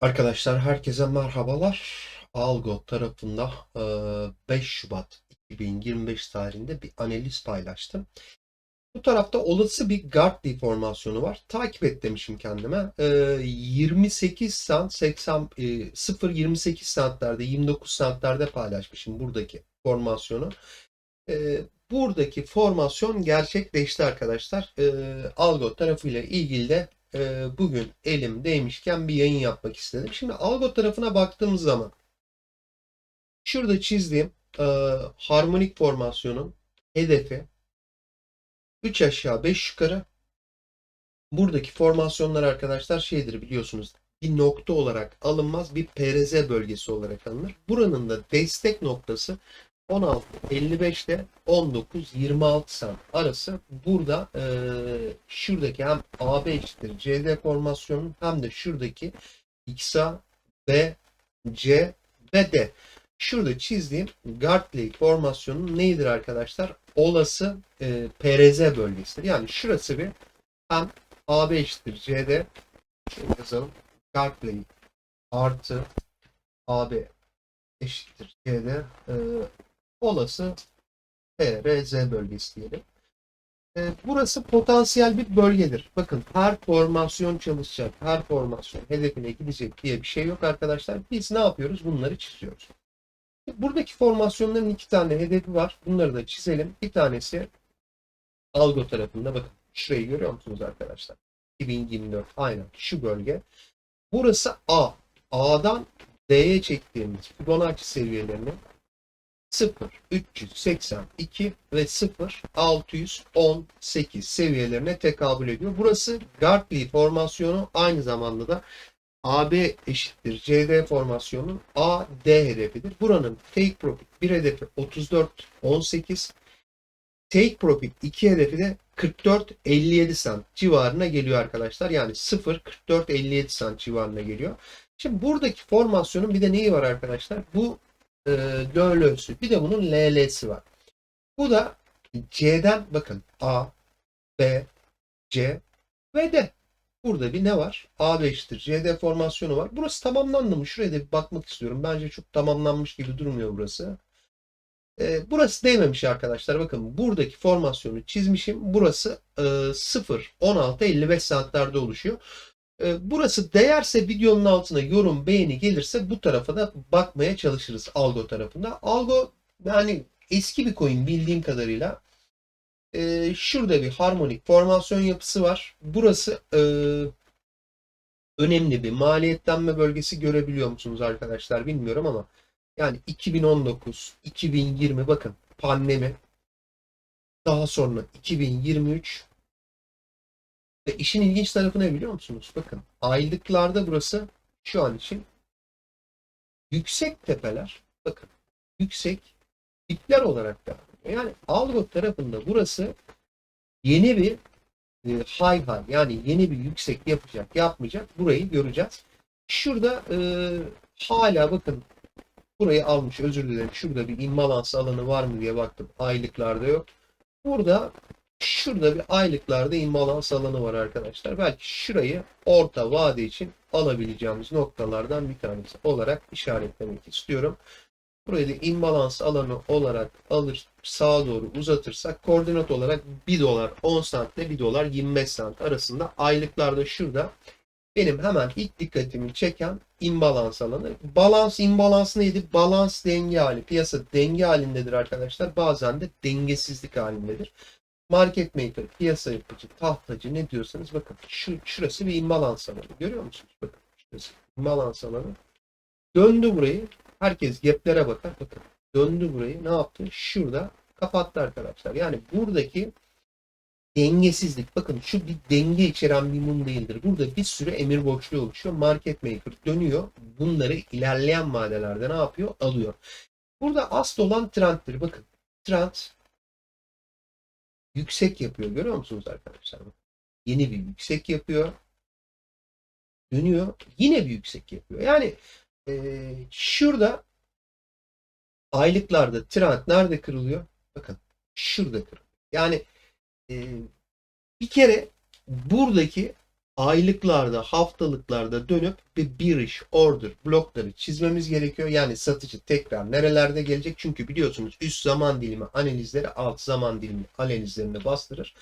Arkadaşlar herkese merhabalar. Algo tarafında e, 5 Şubat 2025 tarihinde bir analiz paylaştım. Bu tarafta olası bir guard deformasyonu var. Takip et demişim kendime. E, 28 sant 80 e, 0.28 santlerde 29 santlerde paylaşmışım buradaki formasyonu. E, buradaki formasyon gerçekleşti arkadaşlar. E, Algo tarafıyla ilgili de e, bugün elimdeymişken bir yayın yapmak istedim. Şimdi Algo tarafına baktığımız zaman şurada çizdiğim e, harmonik formasyonun hedefi 3 aşağı 5 yukarı. Buradaki formasyonlar arkadaşlar şeydir biliyorsunuz bir nokta olarak alınmaz bir PRZ bölgesi olarak alınır. Buranın da destek noktası 16.55 ile 19.26 sant arası burada e, şuradaki hem AB eşittir CD formasyonun hem de şuradaki XA, B, C ve D. Şurada çizdiğim Gartley formasyonun neydir arkadaşlar? Olası e, PRZ bölgesidir. Yani şurası bir hem AB eşittir CD şöyle yazalım. Gartley artı AB eşittir CD e, olası PRZ bölgesi diyelim. E, burası potansiyel bir bölgedir. Bakın her formasyon çalışacak, her formasyon hedefine gidecek diye bir şey yok arkadaşlar. Biz ne yapıyoruz? Bunları çiziyoruz. Buradaki formasyonların iki tane hedefi var. Bunları da çizelim. Bir tanesi algo tarafında bakın şurayı görüyor musunuz arkadaşlar? 2024 aynen şu bölge. Burası A. A'dan D'ye çektiğimiz Fibonacci seviyelerini 0 382 ve 0 618 seviyelerine tekabül ediyor. Burası Gartley formasyonu aynı zamanda da AB eşittir CD formasyonun AD hedefidir. Buranın take profit bir hedefi 34 18 take profit 2 hedefi de 44 57 cent civarına geliyor arkadaşlar. Yani 0 44 57 cent civarına geliyor. Şimdi buradaki formasyonun bir de neyi var arkadaşlar? Bu e. Bir de bunun LL'si var. Bu da C'den bakın A, B, C ve D. Burada bir ne var? A eşittir. CD formasyonu var. Burası tamamlandı mı? Şuraya da bir bakmak istiyorum. Bence çok tamamlanmış gibi durmuyor burası. E, burası değmemiş arkadaşlar. Bakın buradaki formasyonu çizmişim. Burası e, 0, 16, 55 santlerde oluşuyor. E, burası değerse videonun altına yorum, beğeni gelirse bu tarafa da bakmaya çalışırız Algo tarafında. Algo yani eski bir coin bildiğim kadarıyla. E, şurada bir harmonik formasyon yapısı var. Burası e, önemli bir maliyetlenme bölgesi görebiliyor musunuz arkadaşlar bilmiyorum ama yani 2019, 2020 bakın pandemi daha sonra 2023 ve işin ilginç tarafı ne biliyor musunuz? Bakın aylıklarda burası şu an için yüksek tepeler bakın yüksek dipler olarak da yani Algo tarafında burası yeni bir e, high high yani yeni bir yüksek yapacak yapmayacak burayı göreceğiz. Şurada e, hala bakın burayı almış özür dilerim. Şurada bir imbalans alanı var mı diye baktım. Aylıklarda yok. Burada şurada bir aylıklarda imbalans alanı var arkadaşlar. Belki şurayı orta vade için alabileceğimiz noktalardan bir tanesi olarak işaretlemek istiyorum. Burayı da imbalans alanı olarak alır sağa doğru uzatırsak koordinat olarak 1 dolar 10 cent ile 1 dolar 25 cent arasında aylıklarda şurada benim hemen ilk dikkatimi çeken imbalans alanı. Balans imbalans neydi? Balans denge hali. Piyasa denge halindedir arkadaşlar. Bazen de dengesizlik halindedir. Market maker, piyasa yapıcı, tahtacı ne diyorsanız bakın şu, şurası bir imbalans alanı. Görüyor musunuz? Bakın şurası imbalans alanı. Döndü burayı. Herkes gaplere bakar. Bakın döndü burayı. Ne yaptı? Şurada kapattı arkadaşlar. Yani buradaki dengesizlik. Bakın şu bir denge içeren bir mum değildir. Burada bir sürü emir boşluğu oluşuyor. Market maker dönüyor. Bunları ilerleyen vadelerde ne yapıyor? Alıyor. Burada asıl olan trenddir. Bakın trend yüksek yapıyor. Görüyor musunuz arkadaşlar? Yeni bir yüksek yapıyor. Dönüyor. Yine bir yüksek yapıyor. Yani e, şurada aylıklarda trend nerede kırılıyor? Bakın şurada kırılıyor. Yani e, bir kere buradaki aylıklarda, haftalıklarda dönüp bir bearish order blokları çizmemiz gerekiyor. Yani satıcı tekrar nerelerde gelecek? Çünkü biliyorsunuz üst zaman dilimi analizleri alt zaman dilimi analizlerini bastırır.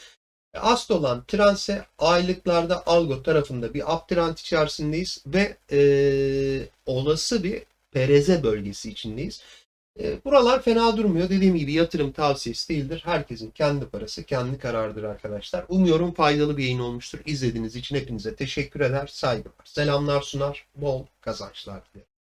E, Asıl olan transe aylıklarda algo tarafında bir up trend içerisindeyiz ve e, olası bir pereze bölgesi içindeyiz. E, buralar fena durmuyor. Dediğim gibi yatırım tavsiyesi değildir. Herkesin kendi parası, kendi kararıdır arkadaşlar. Umuyorum faydalı bir yayın olmuştur. İzlediğiniz için hepinize teşekkür eder, saygılar. Selamlar sunar, bol kazançlar dilerim.